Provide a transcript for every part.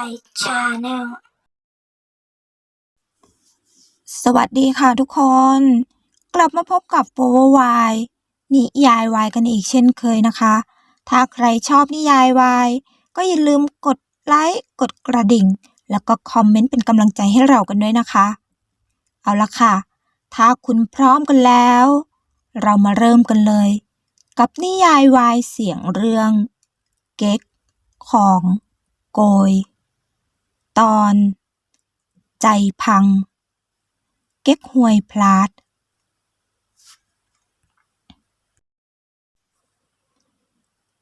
ายชาแนลสวัสดีค่ะทุกคน กลับมาพบกับ p o w e r w i นิยายวายกันอีกเช่นเคยนะคะ ถ้าใครชอบนิยายวาย ก็อย่าลืมกดไลค์กดกระดิ่ง แล้วก็คอมเมนต์เป็นกำลังใจให้เรากันด้วยนะคะ เอาละค่ะ ถ้าคุณพร้อมกันแล้ว เรามาเริ่มกันเลย กับนิยายวายเสียงเรื่อง เก๊กของโกย ตอน ใจพัง เก๊กฮวยพลาด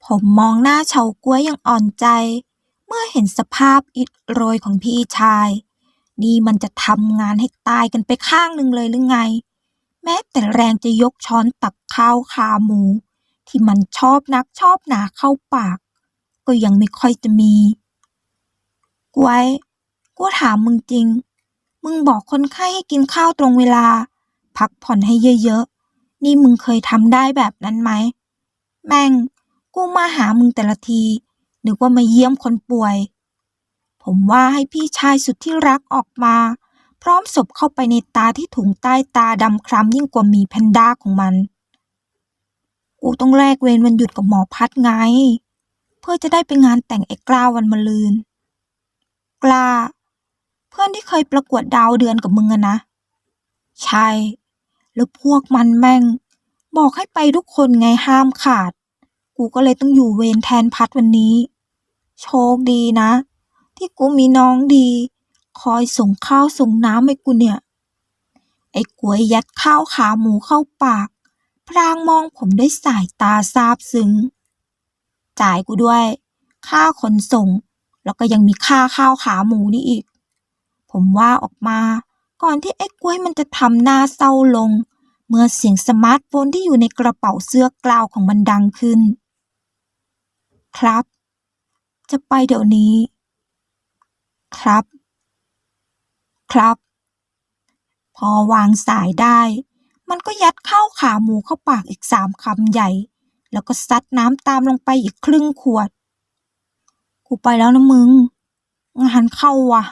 ผมมองหน้าเฉาก้วยอย่างอ่อนใจ เมื่อเห็นสภาพอิดโรยของพี่ชาย นี่มันจะทำงานให้ตายกันไปข้างหนึ่งเลยหรือไง แม้แต่แรงจะยกช้อนตักข้าวขาหมู ที่มันชอบนักชอบหนาเข้าปาก ก็ยังไม่ค่อยจะมีกวย กูถามมึงจริง มึงบอกคนไข้ให้กินข้าวตรงเวลา พักผ่อนให้เยอะๆ นี่มึงเคยทำได้แบบนั้นไหม แม่ง กูมาหามึงแต่ละที นึกว่ามาเยี่ยมคนป่วย ผมว่าให้พี่ชายสุดที่รักออกมา พร้อมศพเข้าไปในตาที่ถุงใต้ตาดำคล้ำยิ่งกว่าหมีแพนด้าของมัน กูต้องแลกเวรวันหยุดกับหมอพัดไง เพื่อจะได้ไปงานแต่งไอ้กล้าวันมะลืน กล้า พื่อนที่เคยประกวดดาวเดือนกับมึงอะนะ ใช่ แล้วพวกมันแม่ง บอกให้ไปทุกคนไงห้ามขาด กูก็เลยต้องอยู่เวรแทนพัดวันนี้ โชคดีนะ ที่กูมีน้องดี คอยส่งข้าวส่งน้ำให้กูเนี่ย ไอ้กวยยัดข้าวขาหมูเข้าปากพรางมองผมด้วยสายตาซาบซึ้ง จ่ายกูด้วย ค่าขนส่ง แล้วก็ยังมีค่าข้าวขาหมูนี่อีก ผมว่าออกมา ก่อนที่ไอ้กล้วยมันจะทำหน้าเศร้าลง เมื่อเสียงสมาร์ทโฟนที่อยู่ในกระเป๋าเสื้อกลาวของมันดังขึ้น ครับ จะไปเดี๋ยวนี้ ครับ ครับ พอวางสายได้ มันก็ยัดข้าวขาหมูเข้าปากอีกสามคำใหญ่ แล้วก็ซัดน้ำตามลงไปอีกครึ่งขวด กูไปแล้วนะมึง งานเข้าว่ะ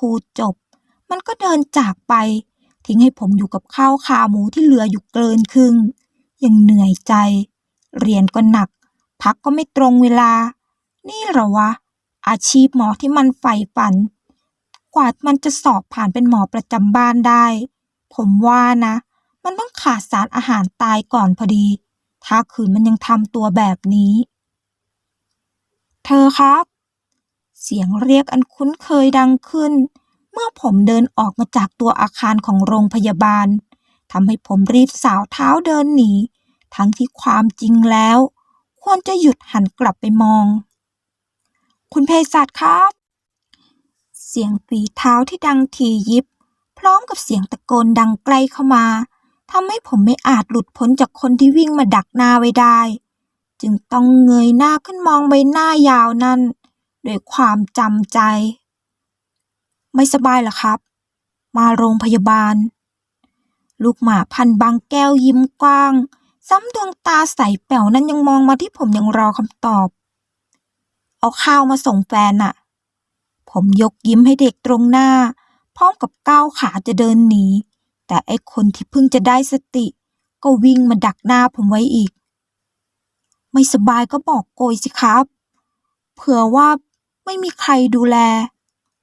พูดจบ มันก็เดินจากไป ทิ้งให้ผมอยู่กับข้าวขาหมูที่เหลืออยู่เกินครึ่ง ยังเหนื่อยใจ เรียนก็หนัก พักก็ไม่ตรงเวลา นี่เหรอวะ อาชีพหมอที่มันใฝ่ฝัน กว่ามันจะสอบผ่านเป็นหมอประจำบ้านได้ ผมว่านะ มันต้องขาดสารอาหารตายก่อนพอดี ถ้าคืนมันยังทำตัวแบบนี้ เธอครับ เสียงเรียกอันคุ้นเคยดังขึ้น เมื่อผมเดินออกมาจากตัวอาคารของโรงพยาบาลทำให้ผมรีบสาวเท้าเดินหนี ทั้งที่ความจริงแล้ว ควรจะหยุดหันกลับไปมอง คุณเภสัชครับ เสียงฝีเท้าที่ดังทียิบ พร้อมกับเสียงตะโกนดังใกล้เข้ามาทำให้ผมไม่อาจหลุดพ้นจากคนที่วิ่งมาดักหน้าไว้ได้ จึงต้องเงยหน้าขึ้นมองใบหน้ายาวนั่น ด้วยความจำใจ ไม่สบายหรอครับ มาโรงพยาบาล ลูกหมาพันบางแก้วยิ้มกว้าง ซ้ำดวงตาใสแป๋วนั้นยังมองมาที่ผมยังรอคำตอบ เอาข้าวมาส่งแฟนน่ะผมยกยิ้มให้เด็กตรงหน้า พร้อมกับก้าวขาจะเดินหนี แต่ไอ้คนที่เพิ่งจะได้สติ ก็วิ่งมาดักหน้าผมไว้อีก ไม่สบายก็บอกโกยสิครับ เผื่อว่า ไม่มีใครดูแล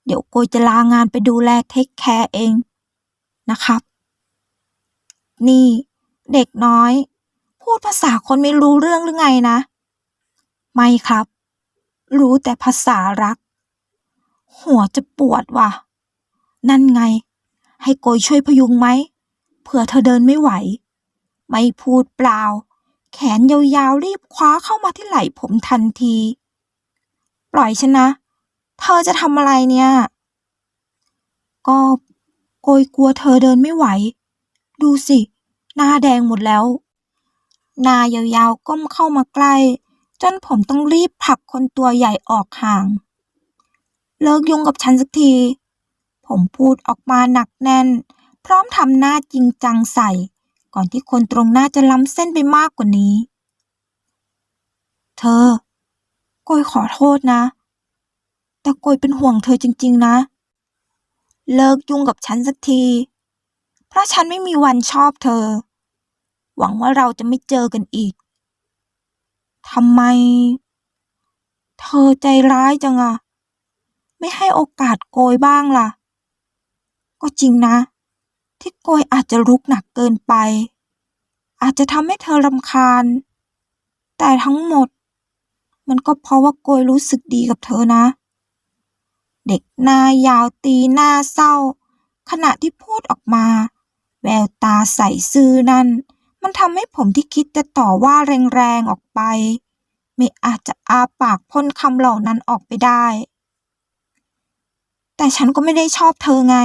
เดี๋ยวโกยจะลางานไปดูแลเทคแคร์เองนะครับ นี่ เด็กน้อย พูดภาษาคนไม่รู้เรื่องหรือไงนะ ไม่ครับ รู้แต่ภาษารัก หัวจะปวดว่ะ นั่นไง ให้โกยช่วยพยุงไหมเผื่อเธอเดินไม่ไหว ไม่พูดเปล่า แขนยาวๆรีบคว้าเข้ามาที่ไหล่ผมทันที ปล่อยฉันนะ เธอจะทำอะไรเนี่ย ก็โกยกลัวเธอเดินไม่ไหว ดูสิ หน้าแดงหมดแล้วหน้ายาวๆก้มเข้ามาใกล้ จนผมต้องรีบผลักคนตัวใหญ่ออกห่าง เลิกยุ่งกับฉันสักที ผมพูดออกมาหนักแน่น พร้อมทำหน้าจริงจังใส่ ก่อนที่คนตรงหน้าจะล้ำเส้นไปมากกว่านี้ เธอ โกยขอโทษนะ แต่โกยเป็นห่วงเธอจริง ๆ นะ เลิกยุ่งกับฉันสักที เพราะฉันไม่มีวันชอบเธอ หวังว่าเราจะไม่เจอกันอีกทำไม เธอใจร้ายจังอะไม่ให้โอกาสโกยบ้างล่ะ ก็จริงนะ ที่โกยอาจจะรุกหนักเกินไป อาจจะทำให้เธอรำคาญ แต่ทั้งหมด มันก็เพราะว่าโกยรู้สึกดีกับเธอนะ เด็กหน้ายาวตีหน้าเศร้า ขณะที่พูดออกมา แววตาใสซื่อนั่น มันทำให้ผมที่คิดจะต่อว่าแรงๆออกไป ไม่อาจจะอาปากพ่นคำเหล่านั้นออกไปได้ แต่ฉันก็ไม่ได้ชอบเธอไง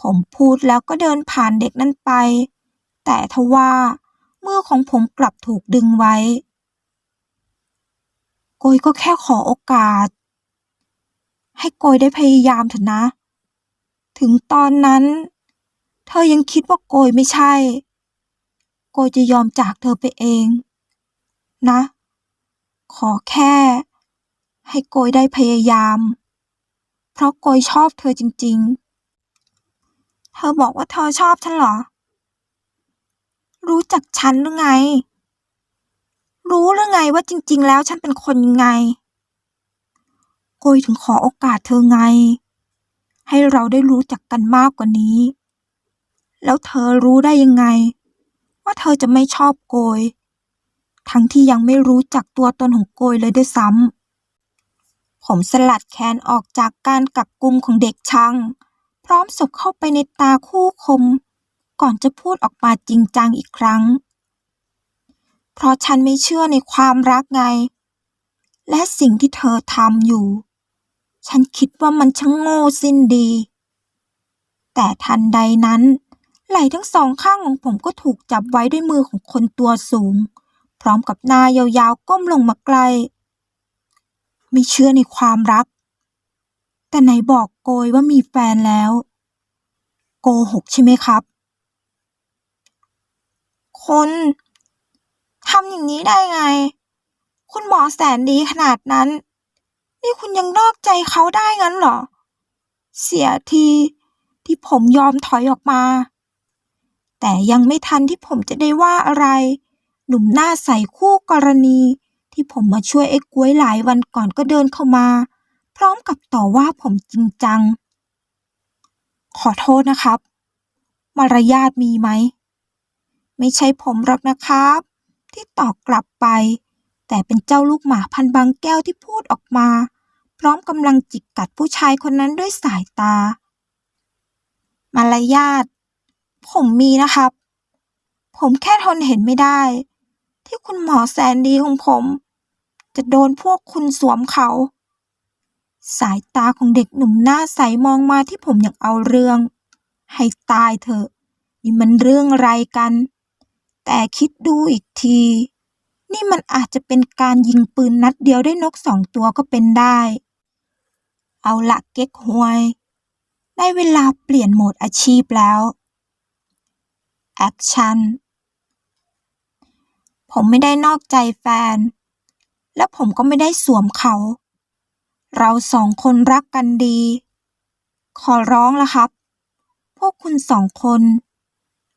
ผมพูดแล้วก็เดินผ่านเด็กนั้นไป แต่ทว่ามือของผมกลับถูกดึงไว้ กยก็แค่ขอโอกาส ให้โกยได้พยายามเถอะนะ ถึงตอนนั้น เธอยังคิดว่าโกยไม่ใช่ โกยจะยอมจากเธอไปเอง นะ ขอแค่ ให้โกยได้พยายาม เพราะโกยชอบเธอจริง ๆ เธอบอกว่าเธอชอบฉันเหรอ รู้จักฉันหรือไง รู้หรือไงว่าจริง ๆ แล้วฉันเป็นคนยังไงโกยถึงขอโอกาสเธอไง ให้เราได้รู้จักกันมากกว่านี้ แล้วเธอรู้ได้ยังไง ว่าเธอจะไม่ชอบโกย ทั้งที่ยังไม่รู้จักตัวตนของโกยเลยด้วยซ้ำผมสลัดแขนออกจากการกักกุมของเด็กช่างพร้อมสบเข้าไปในตาคู่คม ก่อนจะพูดออกมาจริงจังอีกครั้ง เพราะฉันไม่เชื่อในความรักไง และสิ่งที่เธอทำอยู่ ฉันคิดว่ามันช่างโง่สิ้นดี แต่ทันใดนั้น ไหล่ทั้งสองข้างของผมก็ถูกจับไว้ด้วยมือของคนตัวสูง พร้อมกับหน้ายาวๆก้มลงมาใกล้ ไม่เชื่อในความรัก แต่ไหนบอกโกยว่ามีแฟนแล้ว โกหกใช่ไหมครับ คน ทำอย่างนี้ได้ไง คุณหมอแสนดีขนาดนั้น นี่คุณยังนอกใจเขาได้งั้นเหรอ เสียทีที่ผมยอมถอยออกมา แต่ยังไม่ทันที่ผมจะได้ว่าอะไร หนุ่มหน้าใสคู่กรณี ที่ผมมาช่วยไอ้กล้วยหลายวันก่อนก็เดินเข้ามา พร้อมกับต่อว่าผมจริงจัง ขอโทษนะครับ มารยาทมีไหม ไม่ใช่ผมหรอกนะครับ ที่ตอบกลับไป แต่เป็นเจ้าลูกหมาพันบางแก้วที่พูดออกมา พร้อมกำลังจิกกัดผู้ชายคนนั้นด้วยสายตา มารยาท ผมมีนะครับ ผมแค่ทนเห็นไม่ได้ ที่คุณหมอแสนดีของผม จะโดนพวกคุณสวมเขา สายตาของเด็กหนุ่มหน้าใสมองมาที่ผมอย่างเอาเรื่อง ให้ตายเถอะนี่มันเรื่องอะไรกัน แต่คิดดูอีกที นี่มันอาจจะเป็นการยิงปืนนัดเดียวได้นกสองตัวก็เป็นได้ เอาละเก๊กฮวย ได้เวลาเปลี่ยนโหมดอาชีพแล้วแอคชั่นผมไม่ได้นอกใจแฟน และผมก็ไม่ได้สวมเขา เราสองคนรักกันดี ขอร้องละครับ พวกคุณสองคน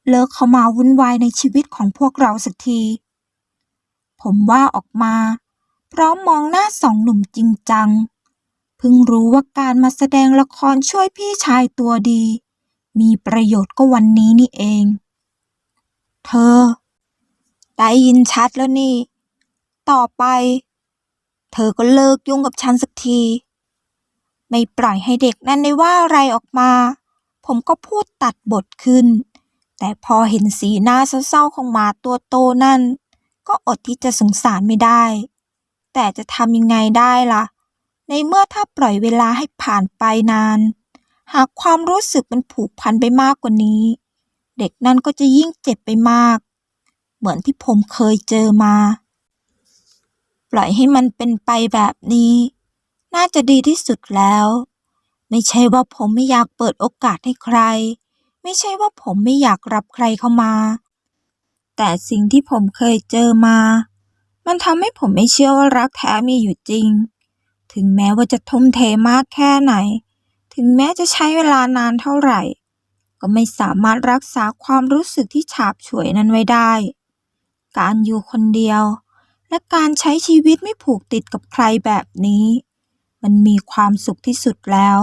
เลิกเข้ามาวุ่นวายในชีวิตของพวกเราสักที ผมว่าออกมา พร้อมมองหน้าสองหนุ่มจริงจัง เพิ่งรู้ว่าการมาแสดงละครช่วยพี่ชายตัวดี มีประโยชน์ก็วันนี้นี่เอง เธอ ได้ยินชัดแล้วนี่ ต่อไป เธอก็เลิกยุ่งกับฉันสักที ไม่ปล่อยให้เด็กนั่นได้ว่าอะไรออกมา ผมก็พูดตัดบทขึ้น แต่พอเห็นสีหน้าเศร้าๆของหมาตัวโตนั่น ก็อดที่จะสงสารไม่ได้ แต่จะทำยังไงได้ล่ะ ในเมื่อถ้าปล่อยเวลาให้ผ่านไปนาน หากความรู้สึกมันผูกพันไปมากกว่านี้ เด็กนั่นก็จะยิ่งเจ็บไปมาก เหมือนที่ผมเคยเจอมา ปล่อยให้มันเป็นไปแบบนี้ น่าจะดีที่สุดแล้ว ไม่ใช่ว่าผมไม่อยากเปิดโอกาสให้ใคร ไม่ใช่ว่าผมไม่อยากรับใครเข้ามา แต่สิ่งที่ผมเคยเจอมา มันทำให้ผมไม่เชื่อว่ารักแท้มีอยู่จริง ถึงแม้ว่าจะทุ่มเทมากแค่ไหน ถึงแม้จะใช้เวลานานเท่าไหร่ ก็ไม่สามารถรักษาความรู้สึกที่ฉาบฉวยนั้นไว้ได้ การอยู่คนเดียว และการใช้ชีวิตไม่ผูกติดกับใครแบบนี้ มันมีความสุขที่สุดแล้ว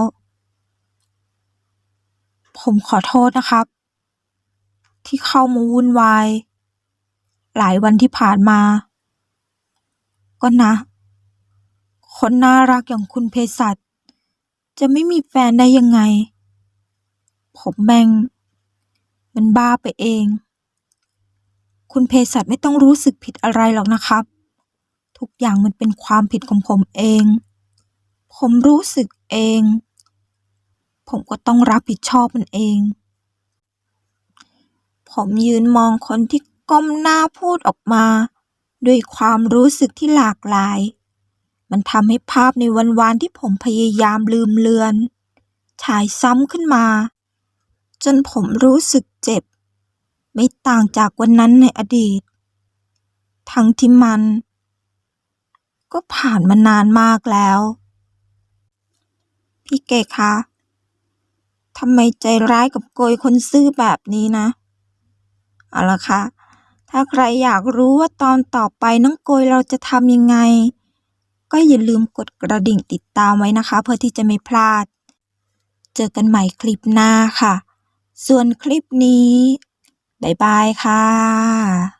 ผมขอโทษนะครับ ที่เข้ามาวุ่นวาย หลายวันที่ผ่านมา ก็นะ คนน่ารักอย่างคุณเพสัชจะไม่มีแฟนได้ยังไง ผมแม่ง มันบ้าไปเอง คุณเพสัชไม่ต้องรู้สึกผิดอะไรหรอกนะครับ ทุกอย่างมันเป็นความผิดของผมเอง ผมรู้สึกเอง ผมก็ต้องรับผิดชอบมันเอง ผมยืนมองคนที่ก้มหน้าพูดออกมา ด้วยความรู้สึกที่หลากหลาย มันทำให้ภาพในวันวานที่ผมพยายามลืมเลือน ฉายซ้ำขึ้นมา จนผมรู้สึกเจ็บ ไม่ต่างจากวันนั้นในอดีต ทั้งที่มัน ก็ผ่านมานานมากแล้ว พี่เกคะ ทำไมใจร้ายกับโกยคนซื่อแบบนี้นะ เอาละค่ะ ถ้าใครอยากรู้ว่าตอนต่อไปน้องโกยเราจะทำยังไง ก็อย่าลืมกดกระดิ่งติดตามไว้นะคะ เพื่อที่จะไม่พลาด เจอกันใหม่คลิปหน้าค่ะ ส่วนคลิปนี้ บ๊ายบายค่ะ